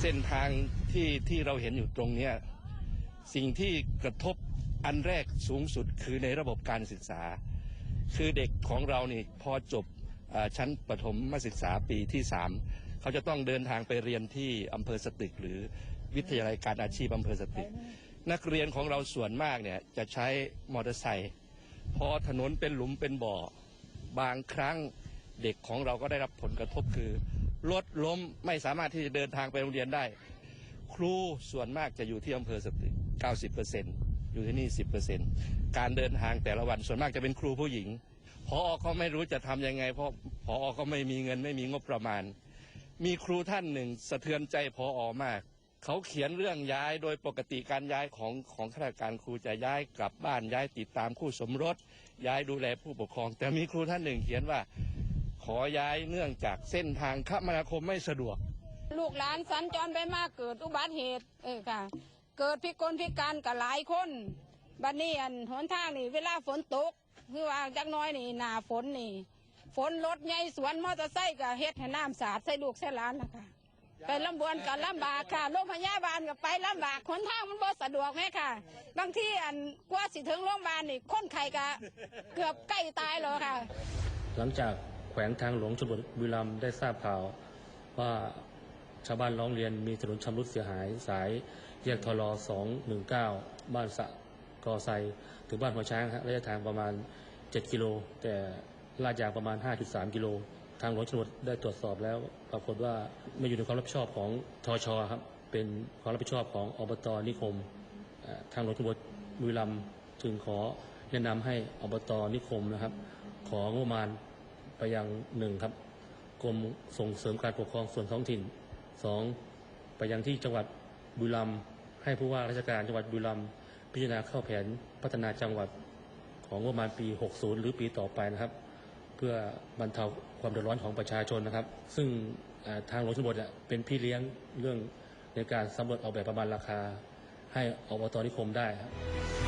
เส้นทางที่ที่เราเห็นอยู่ตรงเนี้สิ่งที่กระทบอันแรกสูงสุดคือในระบบการศึกษา คือเด็กของเรานี่พอจบอชั้นประถมศึกษาปีที่สามเขาจะต้องเดินทางไปเรียนที่อำเภอสตึก หรือวิทยาลัยการอาชีพอำเภอสตึก นักเรียนของเราส่วนมากเนี่ยจะใช้มอเตอร์ไซค์พอถนนเป็นหลุมเป็นบ่อ บางครั้งเด็กของเราก็ได้รับผลกระทบคือ รถล้มไม่สามารถที่จะเดินทางไปโรงเรียนได้ ครูส่วนมากจะอยู่ที่อำเภอสตึก90%อร์เซนอยู่ที่นี่ 10%การเดินทางแต่ละวันส่วนมากจะเป็นครูผู้หญิงพอเขาไม่รู้จะทำยังไง เพราะพอก็ไม่มีเงินไม่มีงบประมาณ มีครูท่านหนึ่งสะเทือนใจพออมาก เขาเขียนเรื่องย้ายโดยปกติการย้ายของของข้าราชการครูจะย้ายกลับบ้านย้ายติดตามคู่สมรส ย้ายดูแลผู้ปกครอง แต่มีครูท่านหนึ่งเขียนว่า อย้ายเนื่องจากเส้นทางคมนาคมไม่สะดวก ลูกหลานสัญจรไปมากเกิดอุบัติเหตุ เออค่ะ เกิดพิกลพิการกับหลายคนบัดนี้อันหนทางนี่เวลาฝนตกคือว่าจักน้อยนี่หนาฝนนี่ ฝนรถใหญ่สวนมอเตอร์ไซค์ก็เฮ็ดให้น้ำสาดใส่ลูกใส่หลานนะคะไปลำบวนกันลำบากค่ะโรงพยาบาลก็ไปลำบากหนทางมันบ่สะดวกแม่ค่ะ บางที่อันกว่าสิถึงโรงพยาบาลนี่คนไข้ก็เกือบใกล้ตายแล้วค่ะ หลังจาก วงทางหลวงชลบุรีบุรีรัมย์ได้ทราบข่าวว่าชาวบ้านร้องเรียนมีถนนชำรุดเสียหายสายแยกทล219 บ้านสะกอไซถึงบ้านหัวช้างระยะทางประมาณ 7 กิโล แต่ลาดยางประมาณ 5.3 กิโล ทางหลวงชลบุรีได้ตรวจสอบแล้ว ปรากฏว่าไม่อยู่ในความรับผิดชอบของทชครับ เป็นความรับผิดชอบของอบตนิคม ทางหลวงชลบุรีบุรีรัมย์จึงขอแนะนำให้อบตนิคมนะครับ ของบประมาณ ไปยังหนึ่งครับ กรมส่งเสริมการปกครองส่วนท้องถิ่นสองไปยังที่จังหวัดบุรีรัมย์ให้ผู้ว่าราชการจังหวัดบุรีรัมย์พิจารณาเข้าแผนพัฒนาจังหวัดของงบประมาณปี 60 หรือปีต่อไปนะครับ เพื่อบรรเทาความเดือดร้อนของประชาชนนะครับ ซึ่งทางหลวงชนบทเนี่ยเป็นพี่เลี้ยงเรื่องในการสำรวจออกแบบประมาณราคา ให้อบตนิคมได้ครับ